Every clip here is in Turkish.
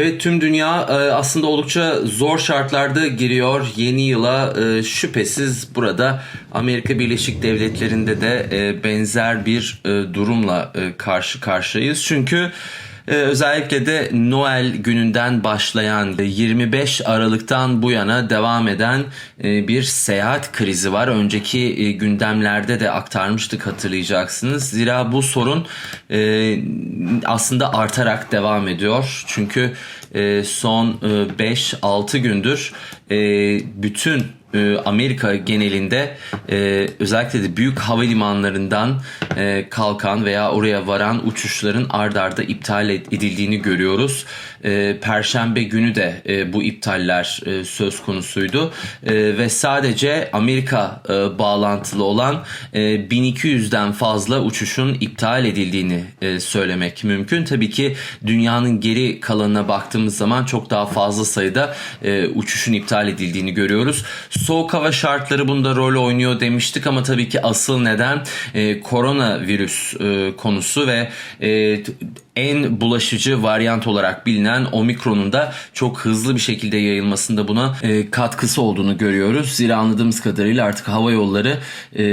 Evet tüm dünya e, aslında oldukça zor şartlarda giriyor yeni yıla. E, Şüphesiz burada Amerika Birleşik Devletleri'nde de e, benzer bir durumla karşı karşıyayız. Çünkü e, özellikle de Noel gününden başlayan e, 25 Aralık'tan bu yana devam eden e, bir seyahat krizi var. Önceki e, gündemlerde de aktarmıştık hatırlayacaksınız. Zira bu sorun e, aslında artarak devam ediyor. Çünkü e, son 5-6 gündür e, bütün e, Amerika genelinde e, özellikle de büyük havalimanlarından e, kalkan veya oraya varan uçuşların ard arda iptal ed- edildiğini görüyoruz. E, Perşembe günü de bu iptaller söz konusuydu ve sadece Amerika bağlantılı olan e, 1200'den fazla uçuşun iptal edildiğini söylemek mümkün. Tabii ki dünyanın geri kalanına baktığımız zaman çok daha fazla sayıda uçuşun iptal edildiğini görüyoruz. Soğuk hava şartları bunda rol oynuyor demiştik ama tabii ki asıl neden e, koronavirüs e, konusu ve e, en bulaşıcı varyant olarak bilinen omikronun da çok hızlı bir şekilde yayılmasında buna e, katkısı olduğunu görüyoruz. Zira anladığımız kadarıyla artık hava yolları e,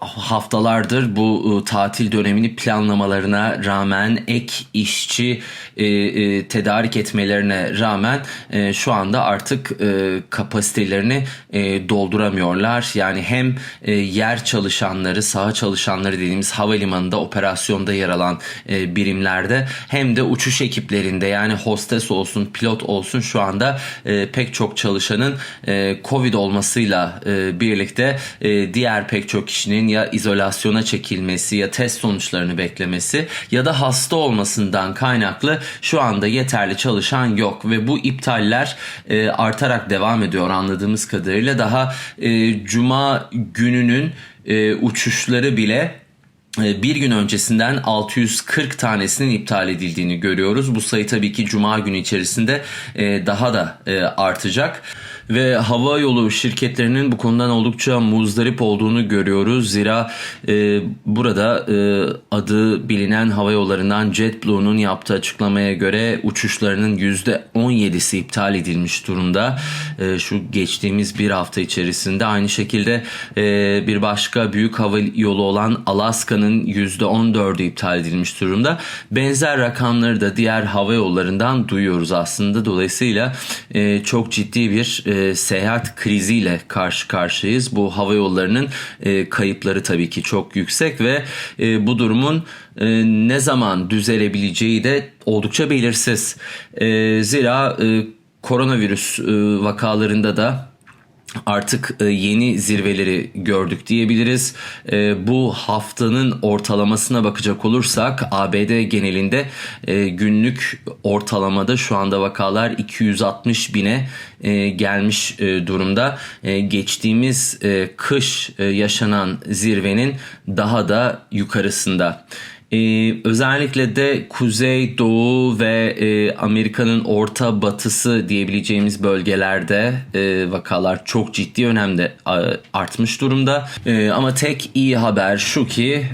haftalardır bu e, tatil dönemini planlamalarına rağmen ek işçi e, e, tedarik etmelerine rağmen e, şu anda artık e, kapasitelerini e, dolduramıyorlar. Yani hem e, yer çalışanları, saha çalışanları dediğimiz havalimanında operasyonda yer alan e, birimlerde hem de uçuş ekiplerinde yani hostes olsun, pilot olsun şu anda e, pek çok çalışanın e, Covid olmasıyla e, birlikte e, diğer pek çok kişinin ya izolasyona çekilmesi ya test sonuçlarını beklemesi ya da hasta olmasından kaynaklı şu anda yeterli çalışan yok. Ve bu iptaller e, artarak devam ediyor anladığımız kadarıyla. Daha e, cuma gününün e, uçuşları bile bir gün öncesinden 640 tanesinin iptal edildiğini görüyoruz. Bu sayı tabii ki cuma günü içerisinde e, daha da e, artacak. Ve hava yolu şirketlerinin bu konudan oldukça muzdarip olduğunu görüyoruz. Zira e, burada e, adı bilinen hava yollarından JetBlue'nun yaptığı açıklamaya göre uçuşlarının %17'si iptal edilmiş durumda. E, şu geçtiğimiz bir hafta içerisinde aynı şekilde e, bir başka büyük hava yolu olan Alaska'nın %14'ü iptal edilmiş durumda. Benzer rakamları da diğer hava yollarından duyuyoruz aslında. Dolayısıyla e, çok ciddi bir e, seyahat kriziyle karşı karşıyayız. Bu hava yollarının e, kayıpları tabii ki çok yüksek ve e, bu durumun e, ne zaman düzelebileceği de oldukça belirsiz. E, zira e, koronavirüs e, vakalarında da artık e, yeni zirveleri gördük diyebiliriz. E, Bu haftanın ortalamasına bakacak olursak ABD genelinde e, günlük ortalamada şu anda vakalar 260 bine gelmiş durumda. Geçtiğimiz kış yaşanan zirvenin daha da yukarısında. Ee, özellikle de kuzey, doğu ve e, Amerika'nın orta batısı diyebileceğimiz bölgelerde e, vakalar çok ciddi önemde artmış durumda. E, ama tek iyi haber şu ki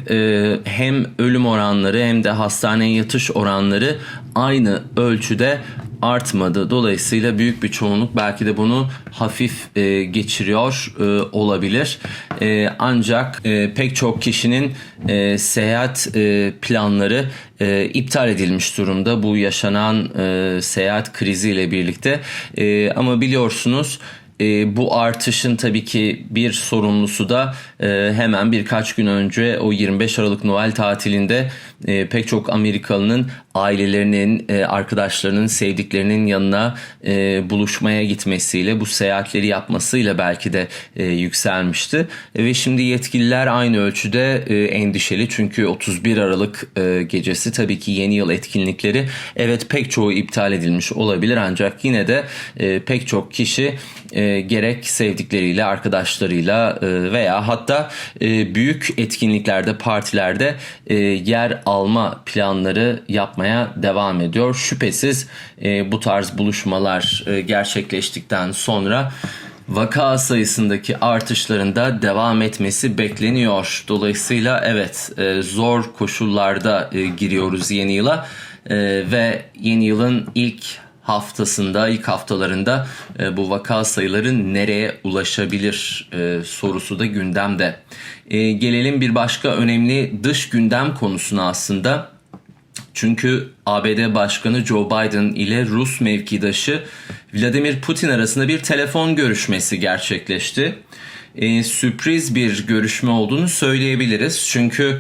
hem ölüm oranları hem de hastaneye yatış oranları aynı ölçüde artmadı. Dolayısıyla büyük bir çoğunluk belki de bunu hafif e, geçiriyor e, olabilir. E, ancak e, pek çok kişinin e, seyahat e, planları e, iptal edilmiş durumda bu yaşanan e, seyahat kriziyle birlikte. E, ama biliyorsunuz e, bu artışın tabii ki bir sorumlusu da e, hemen birkaç gün önce o 25 Aralık Noel tatilinde e, pek çok Amerikalının ailelerinin, e, arkadaşlarının, sevdiklerinin yanına e, buluşmaya gitmesiyle, bu seyahatleri yapmasıyla belki de e, yükselmişti. E, ve şimdi yetkililer aynı ölçüde e, endişeli çünkü 31 Aralık e, gecesi tabii ki yeni yıl etkinlikleri evet pek çoğu iptal edilmiş olabilir ancak yine de e, pek çok kişi e, gerek sevdikleriyle, arkadaşlarıyla e, veya hatta e, büyük etkinliklerde, partilerde e, yer alma planları yapmaya devam ediyor. Şüphesiz e, bu tarz buluşmalar e, gerçekleştikten sonra vaka sayısındaki artışların da devam etmesi bekleniyor. Dolayısıyla evet e, zor koşullarda e, giriyoruz yeni yıla E, ve yeni yılın ilk haftasında, ilk haftalarında e, bu vaka sayıları nereye ulaşabilir e, sorusu da gündemde. E, gelelim bir başka önemli dış gündem konusuna aslında. Çünkü ABD Başkanı Joe Biden ile Rus mevkidaşı Vladimir Putin arasında bir telefon görüşmesi gerçekleşti. Ee, sürpriz bir görüşme olduğunu söyleyebiliriz. Çünkü e,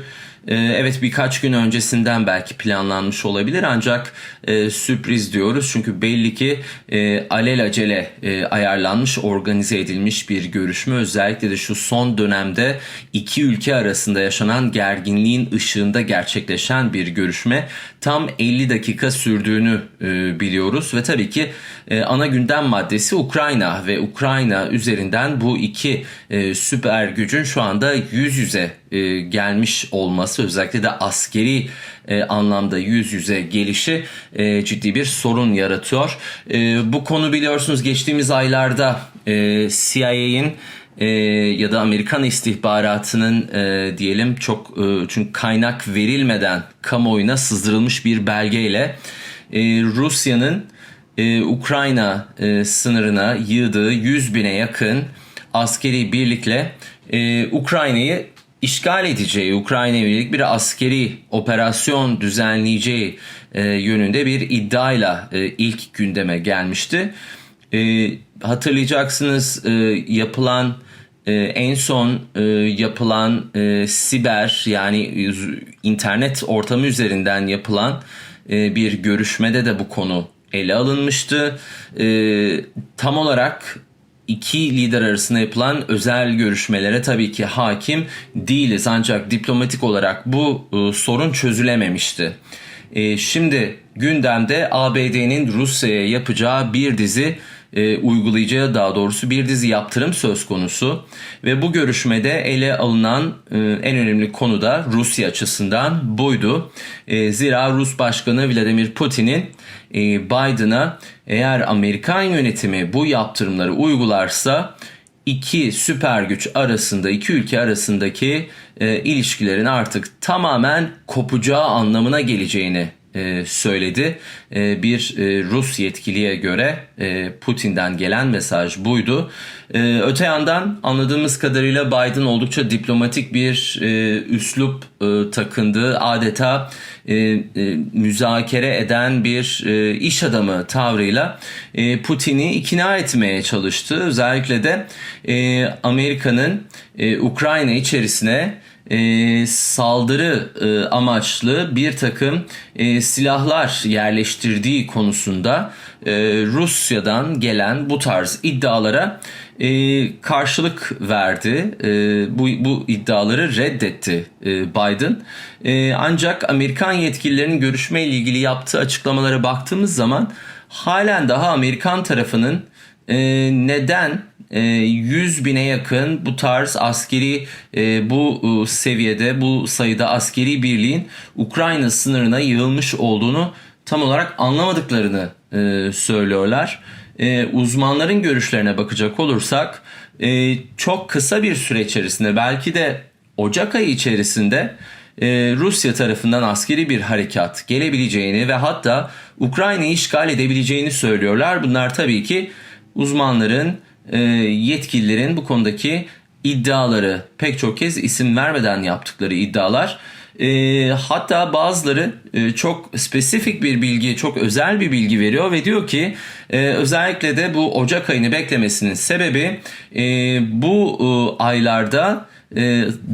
evet birkaç gün öncesinden belki planlanmış olabilir ancak e, sürpriz diyoruz. Çünkü belli ki e, alelacele e, ayarlanmış, organize edilmiş bir görüşme. Özellikle de şu son dönemde iki ülke arasında yaşanan gerginliğin ışığında gerçekleşen bir görüşme. Tam 50 dakika sürdüğünü biliyoruz ve tabii ki ana gündem maddesi Ukrayna ve Ukrayna üzerinden bu iki süper gücün şu anda yüz yüze gelmiş olması özellikle de askeri e, anlamda yüz yüze gelişi e, ciddi bir sorun yaratıyor. E, bu konu biliyorsunuz geçtiğimiz aylarda e, CIA'in e, ya da Amerikan istihbaratının e, diyelim çok e, çünkü kaynak verilmeden kamuoyuna sızdırılmış bir belgeyle e, Rusya'nın e, Ukrayna e, sınırına yığdığı 100 bine yakın askeri birlikle e, Ukrayna'yı işgal edeceği, Ukrayna'ya yönelik bir askeri operasyon düzenleyeceği e, yönünde bir iddiayla e, ilk gündeme gelmişti. E, hatırlayacaksınız e, yapılan e, en son e, yapılan e, siber yani internet ortamı üzerinden yapılan e, bir görüşmede de bu konu ele alınmıştı. E, tam olarak iki lider arasında yapılan özel görüşmelere tabii ki hakim değiliz. Ancak diplomatik olarak bu e, sorun çözülememişti. E, şimdi gündemde ABD'nin Rusya'ya yapacağı bir dizi e, uygulayacağı daha doğrusu bir dizi yaptırım söz konusu ve bu görüşmede ele alınan e, en önemli konu da Rusya açısından buydu. E, zira Rus Başkanı Vladimir Putin'in e, Biden'a eğer Amerikan yönetimi bu yaptırımları uygularsa iki süper güç arasında iki ülke arasındaki e, ilişkilerin artık tamamen kopacağı anlamına geleceğini e, söyledi. E, bir e, Rus yetkiliye göre Putin'den gelen mesaj buydu. Öte yandan anladığımız kadarıyla Biden oldukça diplomatik bir üslup takındı. Adeta müzakere eden bir iş adamı tavrıyla Putin'i ikna etmeye çalıştı. Özellikle de Amerika'nın Ukrayna içerisine e, saldırı e, amaçlı bir takım e, silahlar yerleştirdiği konusunda e, Rusya'dan gelen bu tarz iddialara e, karşılık verdi. E, bu, bu iddiaları reddetti e, Biden. E, ancak Amerikan yetkililerinin görüşme ile ilgili yaptığı açıklamalara baktığımız zaman halen daha Amerikan tarafının e, neden 100 e, bine yakın bu tarz askeri e, bu e, seviyede bu sayıda askeri birliğin Ukrayna sınırına yığılmış olduğunu tam olarak anlamadıklarını söylüyorlar. Uzmanların görüşlerine bakacak olursak çok kısa bir süre içerisinde belki de Ocak ayı içerisinde Rusya tarafından askeri bir harekat gelebileceğini ve hatta Ukrayna'yı işgal edebileceğini söylüyorlar. Bunlar tabii ki uzmanların e, yetkililerin bu konudaki iddiaları pek çok kez isim vermeden yaptıkları iddialar. E, hatta bazıları e, çok spesifik bir bilgi, çok özel bir bilgi veriyor ve diyor ki e, özellikle de bu Ocak ayını beklemesinin sebebi e, bu e, aylarda e,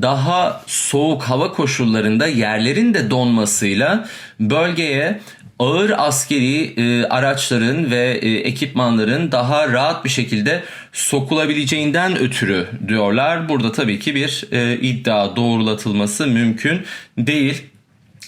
daha soğuk hava koşullarında yerlerin de donmasıyla bölgeye ağır askeri e, araçların ve e, ekipmanların daha rahat bir şekilde sokulabileceğinden ötürü diyorlar. Burada tabii ki bir e, iddia doğrulatılması mümkün değil.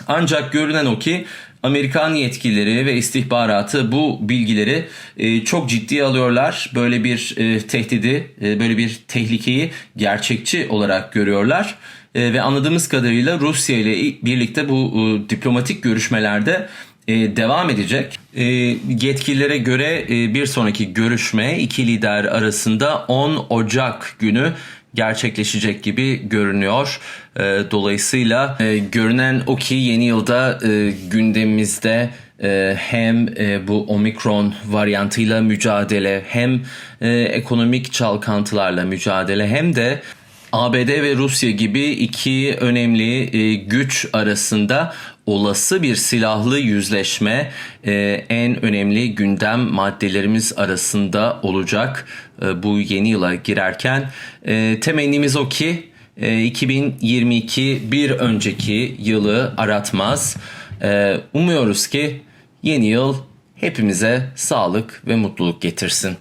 Ancak görünen o ki Amerikan yetkilileri ve istihbaratı bu bilgileri e, çok ciddiye alıyorlar. Böyle bir e, tehdidi, e, böyle bir tehlikeyi gerçekçi olarak görüyorlar. E, ve anladığımız kadarıyla Rusya ile birlikte bu e, diplomatik görüşmelerde e, devam edecek. E, yetkililere göre e, bir sonraki görüşme iki lider arasında 10 Ocak günü gerçekleşecek gibi görünüyor. E, dolayısıyla e, görünen o ki yeni yılda e, gündemimizde e, hem e, bu omikron varyantıyla mücadele hem ekonomik çalkantılarla mücadele hem de ABD ve Rusya gibi iki önemli güç arasında olası bir silahlı yüzleşme e, en önemli gündem maddelerimiz arasında olacak e, bu yeni yıla girerken. E, temennimiz o ki e, 2022 bir önceki yılı aratmaz. E, umuyoruz ki yeni yıl hepimize sağlık ve mutluluk getirsin.